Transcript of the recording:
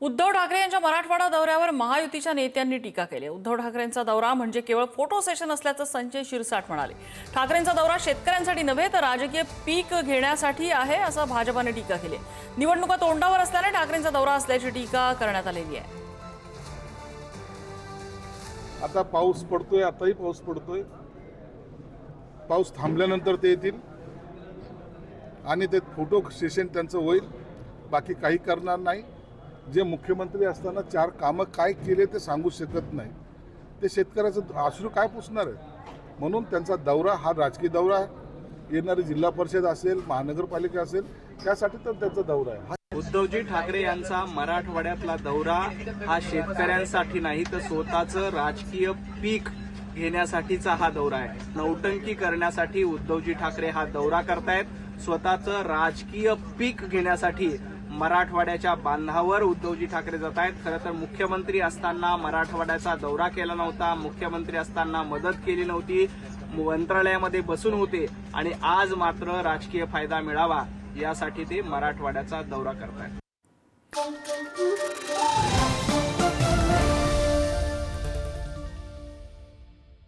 उद्धव ठाकरे यांच्या मराठवाडा दौऱ्यावर महायुतीच्या नेत्यांनी टीका केली. उद्धव ठाकरेंचा दौरा म्हणजे केवळ फोटो सेशन असल्याचं संजय शिरसाट म्हणाले. ठाकरेंचा दौरा शेतकऱ्यांसाठी नव्हे तर राजकीय पीक घेण्यासाठी आहे असं भाजपाने टीका केली. निवडणुका तोंडावर असल्याने ठाकरेंचा दौरा असल्याची टीका करण्यात आलेली आहे. आता पाऊस पडतोय आताही पाऊस पडतोय. पाऊस थांबल्यानंतर ते येतील. आणि ते फोटो सेशन त्यांचं होईल. बाकी काही करणार नाही. जे मुख्यमंत्री असताना चार कामं काय केले ते सांगू शकत नाही. ते शेतकऱ्याचं आश्रू काय पुसणार आहे म्हणून त्यांचा दौरा हा राजकीय दौरा आहे. येणारी जिल्हा परिषद असेल महानगरपालिका असेल त्यासाठी तर त्यांचा दौरा आहे. हा उद्धवजी ठाकरे यांचा मराठवाड्यातला दौरा हा शेतकऱ्यांसाठी नाही तर स्वतःचं राजकीय पीक घेण्यासाठीचा हा दौरा आहे. नौटंकी करण्यासाठी उद्धवजी ठाकरे हा दौरा करतायत. स्वतःचं राजकीय पीक घेण्यासाठी मराठवाड्याच्या बांधावर उद्धवजी ठाकरे जात आहेत. खरं तर मुख्यमंत्री असताना मराठवाड्याचा दौरा केला नव्हता. मुख्यमंत्री असताना मदत केली नव्हती. मंत्रालयामध्ये बसून होते आणि आज मात्र राजकीय फायदा मिळावा यासाठी ते मराठवाड्याचा दौरा करत आहेत